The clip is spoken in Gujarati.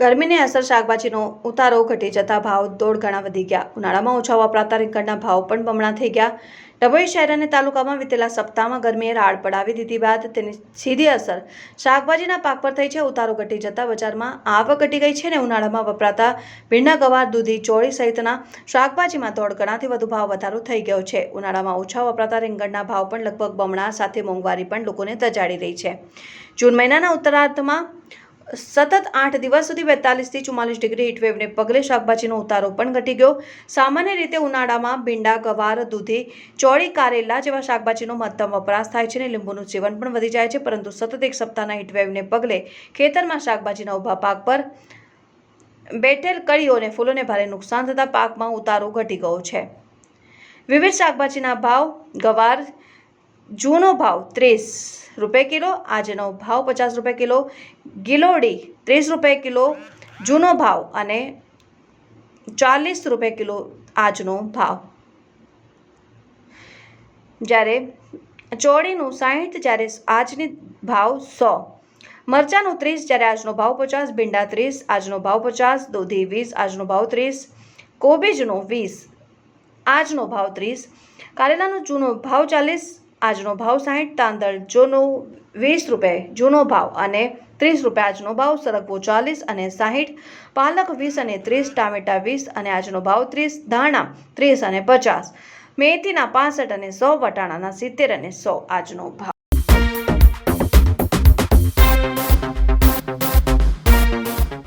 ગરમીની અસર શાકભાજીનો ઉતારો ઘટી જતા ભાવ દોઢ ગણા વધી ગયા. ઉનાળામાં ઓછા વપરાતા રીંગણના ભાવ પણ બમણા થઈ ગયા. ડભોઈ શહેર અને તાલુકામાં વીતેલા સપ્તાહમાં ગરમીએ રાડ પડાવી દીધી બાદ તેની સીધી અસર શાકભાજીના પાક પર થઈ છે. ઉતારો ઘટી જતા બજારમાં આવક ઘટી ગઈ છે અને ઉનાળામાં વપરાતા ભીંડા ગવાર, દૂધી, ચોળી સહિતના શાકભાજીમાં દોઢ ગણાથી વધુ ભાવ વધારો થઈ ગયો છે. ઉનાળામાં ઓછા વપરાતા રીંગણના ભાવ પણ લગભગ બમણા સાથે મોંઘવારી પણ લોકોને તજાડી રહી છે. જૂન મહિનાના ઉત્તરાર્ધમાં સતત આઠ દિવસ સુધી બેતાલીસથી ચુમ્માલીસ ડિગ્રી હીટવેવને પગલે શાકભાજીનો ઉતારો પણ ઘટી ગયો. સામાન્ય રીતે ઉનાળામાં ભીંડા, ગવાર, દૂધી, ચોળી, કારેલા જેવા શાકભાજીનો મહત્તમ વપરાશ થાય છે અને લીંબુનું સેવન પણ વધી જાય છે, પરંતુ સતત એક સપ્તાહના હીટવેવને પગલે ખેતરમાં શાકભાજીના ઊભા પાક પર બેઠેલ કળીઓ અને ફૂલોને ભારે નુકસાન થતાં પાકમાં ઉતારો ઘટી ગયો છે. વિવિધ શાકભાજીના ભાવ, ગવાર જૂનો ભાવ ત્રીસ રૂપિયા કિલો, આજનો ભાવ પચાસ રૂપિયા કિલો, ગિલોડી ત્રીસ રૂપિયા કિલો, જૂનો ભાવ અને ચાલીસ રૂપિયા કિલો આજનો ભાવ. જ્યારે ચોળીનું સાહીઠ, જ્યારે આજની ભાવ સો. મરચાંનું ત્રીસ, જ્યારે આજનો ભાવ પચાસ, ભીંડા ત્રીસ, આજનો ભાવ પચાસ, દૂધી વીસ, આજનો ભાવ ત્રીસ, કોબીજનો વીસ, આજનો ભાવ ત્રીસ, કારેલાનો જૂનો ભાવ ચાલીસ આજનો ભાવ સાહીઠ, તાંદળ જૂનો વીસ રૂપિયા, જૂનો ભાવ અને ત્રીસ રૂપિયા. આજનો ભાવ સરગવો ચાલીસ અને સાહીઠ, પાલક વીસ અને ત્રીસ, ટામેટા વીસ અને આજનો ભાવ ત્રીસ, ધાણા ત્રીસ અને પચાસ. મેથીના પાસઠ અને સો, વટાણાના સિત્તેર અને સો આજનો ભાવ.